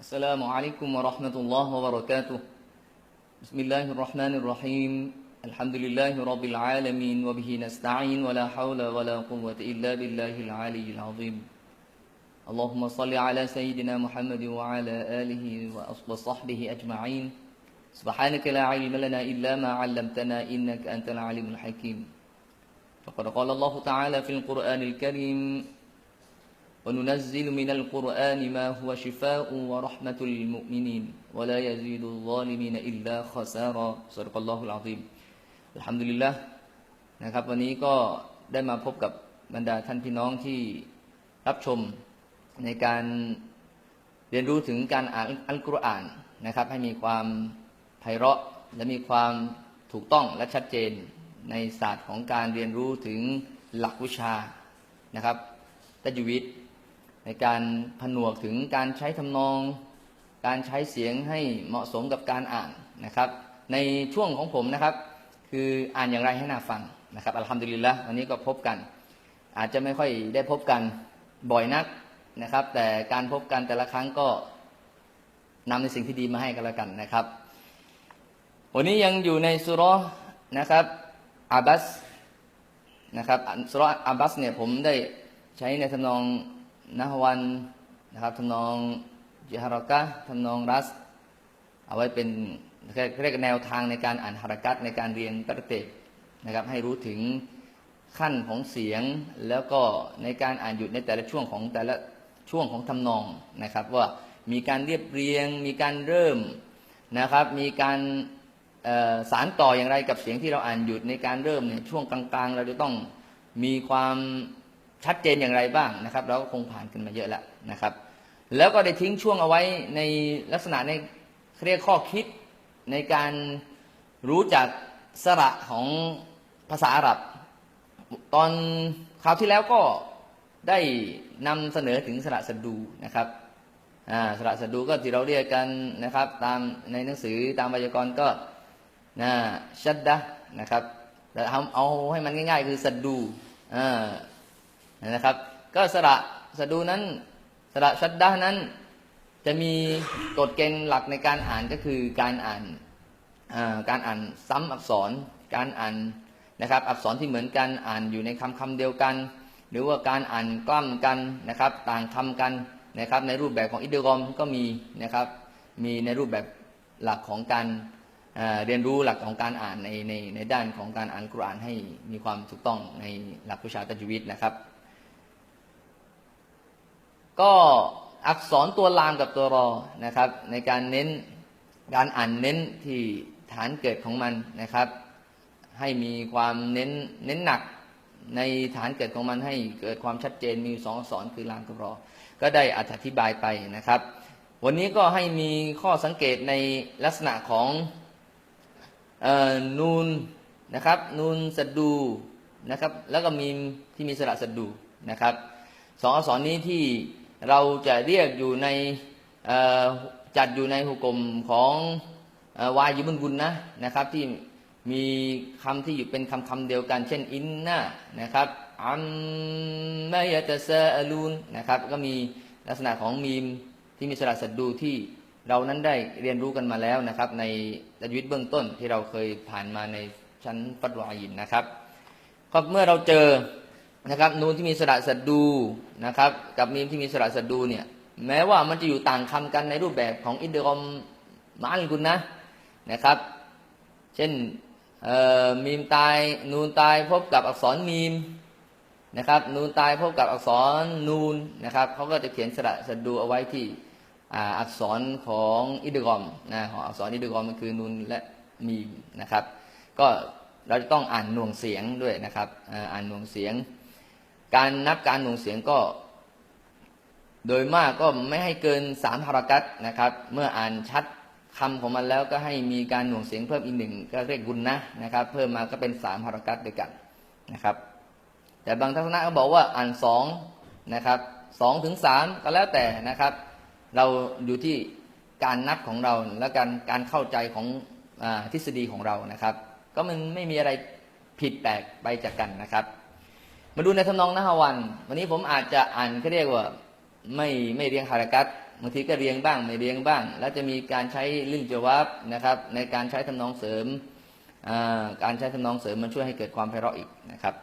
السلام عليكم ورحمة الله وبركاته. بسم الله الرحمن الرحيم. الحمد لله رب العالمين وبه نستعين ولا حول ولا قوة إلا بالله العلي العظيم. اللهم صل على سيدنا محمد وعلى آله وصحبه أجمعين. سبحانك لا علم لنا إلا ما علمتنا إنك أنت العليم الحكيم. فقد قال الله تعالى في القرآن الكريم وننزل من القرآن ما هو شفاء ورحمة للمؤمنين ولا يزيد الظالمين إلا خسارا صدق الله العظيم الحمد لله นะครับวันนี้ก็ได้มาพบกับบรรดาท่านพี่น้องที่รับชมในการเรียนรู้ถึงการอ่านอัลกุรอานนะครับให้มีความไพเราะและมีความถูกต้องและชัดเจนในศาสตร์ของการเรียนรู้ถึงหลักวิชานะครับตัจวิต ในการผนวกถึงการใช้ทำนอง การใช้เสียงให้เหมาะสมกับการอ่านนะครับ ในช่วงของผมนะครับ คืออ่านอย่างไรให้น่าฟังนะครับอัลฮัมดุลิลละวันนี้ก็พบกัน อาจจะไม่ค่อยได้พบกันบ่อยนักนะครับ แต่การพบกันแต่ละครั้งก็นำในสิ่งที่ดีมาให้กันแล้วกันนะครับ วันนี้ยังอยู่ในสุรนะครับอาบัสนะครับสุรอาบัสเนี่ยผมได้ใช้ในทำนอง นะวันนะครับทำนองจิฮารกะทำนองรัส เอาไว้เป็นเรียกแนวทางในการอ่านฮารากัตในการเรียนตะเตะนะครับให้รู้ถึงขั้นของเสียงแล้วก็ในการอ่านหยุดในแต่ละช่วงของแต่ละช่วงของทำนองนะครับ ว่ามีการเรียบเรียง มีการเริ่มนะครับ มีการสารต่ออย่างไรกับเสียงที่เราอ่านหยุดในการเริ่มเนี่ยช่วงกลางๆ เราจะต้องมีความ ชัดเจนอย่างไรบ้างนะครับ เราก็คงผ่านกันมาเยอะแล้วนะครับ แล้วก็ได้ทิ้งช่วงเอาไว้ในลักษณะในเรียกข้อคิดในการรู้จักสระของภาษาอาหรับ ตอนคราวที่แล้วก็ได้นำเสนอถึงสระสดูนะครับสระสดูก็ที่เราเรียกกันนะครับ ตามในหนังสือตามไวยากรณ์ก็นะชัดดะนะครับแต่เอาเอาให้มันง่าย ๆ คือสดูอ่า นะครับ ก็สระสะดูนั้นสระชัดดานั้น จะมีกฎเกณฑ์หลักในการอ่านก็คือการอ่านการอ่านซ้ำอักษรการอ่านนะครับ อักษรที่เหมือนกันอ่านอยู่ในคำคำเดียวกัน หรือว่าการอ่านกล้ำกันนะครับ ต่างคำกันนะครับ ในรูปแบบของอิดเดกอมก็มีนะครับมีในรูปแบบหลักของการเรียนรู้หลักของการอ่านในในในด้านของการอ่านกุรอานให้มีความถูกต้องในหลักวิชาตัจวิตนะครับ ก็อักษรตัวลามกับตัวรอนะครับ ในการเน้นการอ่านเน้นที่ฐานเกิดของมันนะครับ ให้มีความเน้นเน้นหนักในฐานเกิดของมันให้เกิดความชัดเจนมีสองอักษรคือลามกับรอ ก็ได้อธิบายไปนะครับ วันนี้ก็ให้มีข้อสังเกตในลักษณะของนูนนะครับนูนสดูนะครับ แล้วก็มีที่มีสระสดูนะครับสองอักษรนี้ที่ เราจะเรียกอยู่ในจัดอยู่ในหุกกลมของวายิบุนกุลนะนะครับที่มีคำที่อยู่เป็นคำคำเดียวกัน เช่นอินนะนะครับอัมมายะตะซาอลูนนะครับ ก็มีลักษณะของมีมที่มีสระสัดดูที่เรานั้นได้เรียนรู้กันมาแล้วนะครับ ในตัจวิตเบื้องต้นที่เราเคยผ่านมาในชั้นฟัดวายินนะครับก็เมื่อเราเจอ นะครับนูนที่มีสระสัดดูนะครับ กับมีมที่มีสระสัดดูเนี่ยแม้ว่ามันจะอยู่ต่างคำกันในรูปแบบของอินเดอมมาอัลกุนนะนะครับ เช่นมีมตายนูนตายพบกับอักษรมีมนะครับ นูนตายพบกับอักษรนูนนะครับเขาก็จะเขียนสระสัดดูเอาไว้ที่อักษรของอิดกอมนะของอักษรอิดกอมมันคือนูนและมีมนะครับ ก็เราจะต้องอ่านหน่วงเสียงด้วยนะครับอ่านหน่วงเสียง การนับการหน่วงเสียงก็ โดยมากก็ไม่ให้เกินสามฮารากัตนะครับ เมื่ออ่านชัดคำของมันแล้วก็ให้มีการหน่วงเสียงเพิ่มอีกหนึ่งก็เรียกกุลนะนะครับ เพิ่มมาก็เป็นสามฮารากัตด้วยกันนะครับ แต่บางทัศนะก็บอกว่าอ่านสองนะครับสองถึงสามก็แล้วแต่นะครับ เราอยู่ที่การนับของเราและการการเข้าใจของอทฤษฎีของเรานะครับ ก็มันไม่มีอะไรผิดแปลกไปจากกันนะครับ มาดูในทำนองนะฮวัน วันนี้ผมอาจจะอ่านเขาเรียกว่าไม่ไม่เรียงฮารากัต บางทีก็เรียงบ้างไม่เรียงบ้าง แล้วจะมีการใช้ลิ้นจวับนะครับ ในการใช้ทำนองเสริมอ่าการใช้ทำนองเสริมมันช่วยให้เกิดความไพเราะอีกนะครับ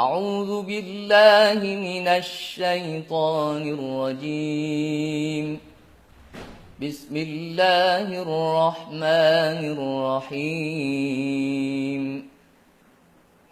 أعوذ بالله من الشيطان الرجيم بسم الله الرحمن الرحيم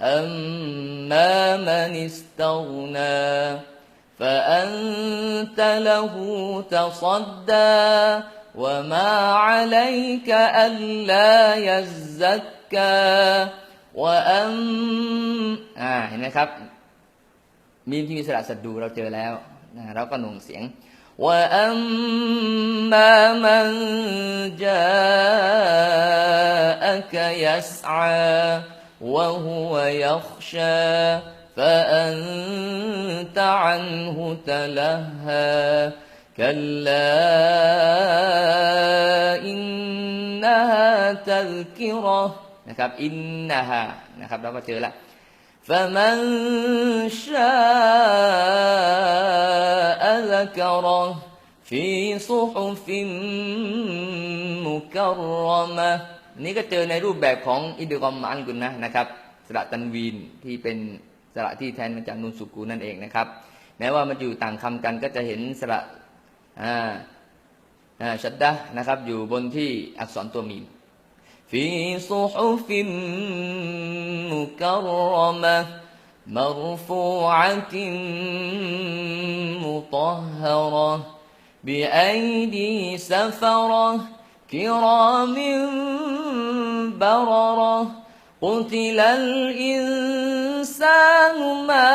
أما من استغنى فأنت له تصدى وما عليك ألا يزكى وأم อ่าเห็นไหมครับ มีมที่มีสระสัดดูเราเจอแล้วนะเราก็หน่วงเสียง وأما من جاءك يسعى وهو يخشى فأنت عنه تلهى كلا إنها تذكرة นะครับ إنها นะครับเราก็เจอแล้ว فمن شاء ذكره في صحف مكرمة นี่ก็เจอในรูปแบบของอิดกอมอันกุนนะนะครับ สระตันวีนที่เป็นสระที่แทนมาจากนูนสุกูนั่นเองนะครับ แม้ว่ามันอยู่ต่างคำกันก็จะเห็นสระอ่าอ่าชัดดะนะครับ อยู่บนที่อักษรตัวมีม في صحف مكرمة مرفوعة مطهرة بأيدي سفرة كرام بررة. قتل الإنسان ما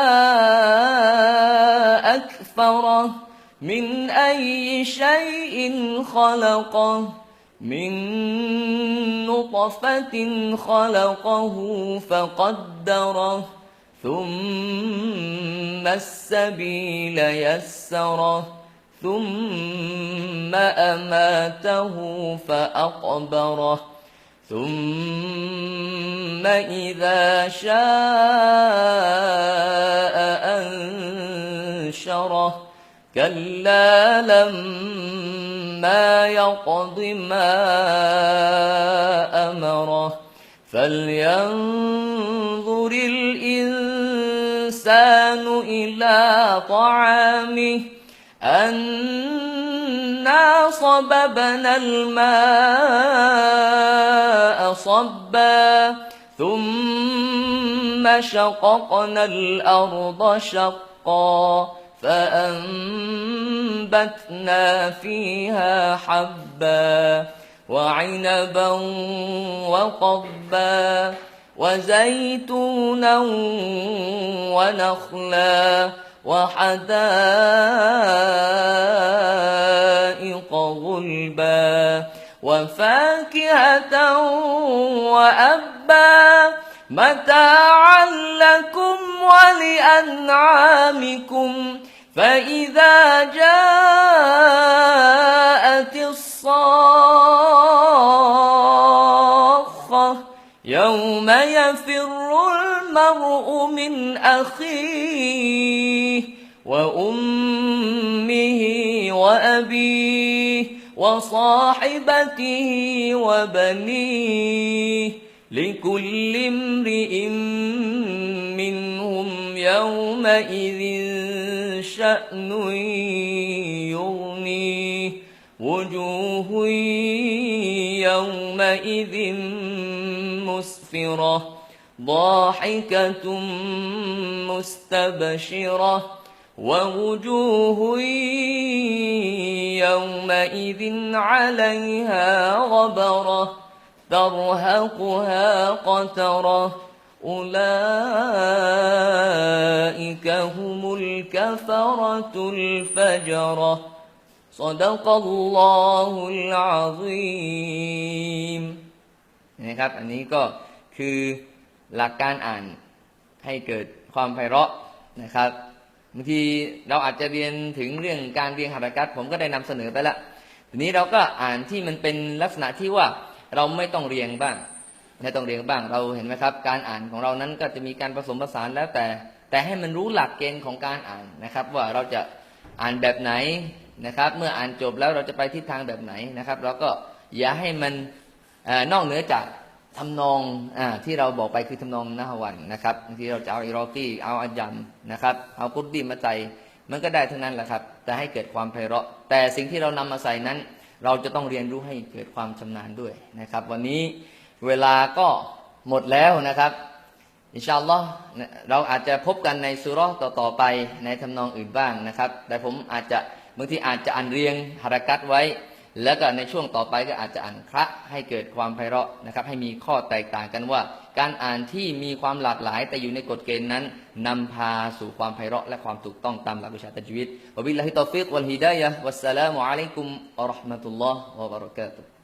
أكفره من أي شيء خلقه من نطفة خلقه فقدره ثم السبيل يسره ثم أماته فأقبره ثم إذا شاء أنشره. كلا لما يقض ما أمره. فلينظر الإنسان إلى طعامه أنا صببنا الماء صبا ثم شققنا الأرض شقا فأنبتنا فيها حبا وعنبا وقبا وزيتونا ونخلا. وحدائق غلبا وفاكهة وأبا متاعا لكم ولأنعامكم فإذا جاءت الصاخة يوم يفر المرء من أخيه وأمه وأبيه وصاحبته وبنيه لكل امرئ منهم يومئذ شأن يغنيه وجوه يومئذ مسفرة ضاحكة مستبشرة ووجوه يومئذ عليها غبرة ترهقها قترة أولئك هم الكفرة الفجرة صدق الله العظيم นะครับ อันนี้ก็คือหลักการอ่านให้เกิดความไพเราะนะครับ บางทีเราอาจจะเรียนถึงเรื่องการเรียงหารักัดผมก็ได้นำเสนอไปแล้วทีนี้เราก็อ่านที่มันเป็นลักษณะที่ว่าเราไม่ต้องเรียงบ้างไม่ต้องเรียงบ้างเราเห็นไหมครับ การอ่านของเรานั้นก็จะมีการผสมผสานแล้วแต่ แต่ให้มันรู้หลักเกณฑ์ของการอ่านนะครับ ว่าเราจะอ่านแบบไหนนะครับ เมื่ออ่านจบแล้วเราจะไปทิศทางแบบไหนนะครับ เราก็อย่าให้มันอนอกเหนือจาก ทำนองอที่เราบอกไปคือทำนองนะฮวันนะครับบางทีเราจะเอาอิรอกีเอาอัจยัมนะครับ เอากุดดีมาใส่มันก็ได้ทั้งนั้นแหละครับ แต่ให้เกิดความไพเราะ แต่สิ่งที่เรานำมาใส่นั้น เราจะต้องเรียนรู้ให้เกิดความชำนาญด้วยนะครับ วันนี้เวลาก็หมดแล้วนะครับอินชาอัลลอฮ์เราอาจจะพบกันในสุเรอต่อๆไปในทำนองอื่นบ้างนะครับ แต่ผมอาจจะบางทีอาจจะอ่านเรียงฮารากัตไว้ แล้วก็ในช่วงต่อไปก็อาจจะอ่านคระให้เกิดความไพเราะนะครับ ให้มีข้อแตกต่างกันว่า การอ่านที่มีความหลากหลาย แต่อยู่ในกฎเกณฑ์นั้นนำพาสู่ความไพเราะและความถูกต้องตามหลักวิชาตัจวิตวบิลลาฮิตอฟิกวัลฮิดายะวัสสลามุอะลัยกุมอัลรอฮ์มะตุลลอฮ์วะบะเราะกาตุ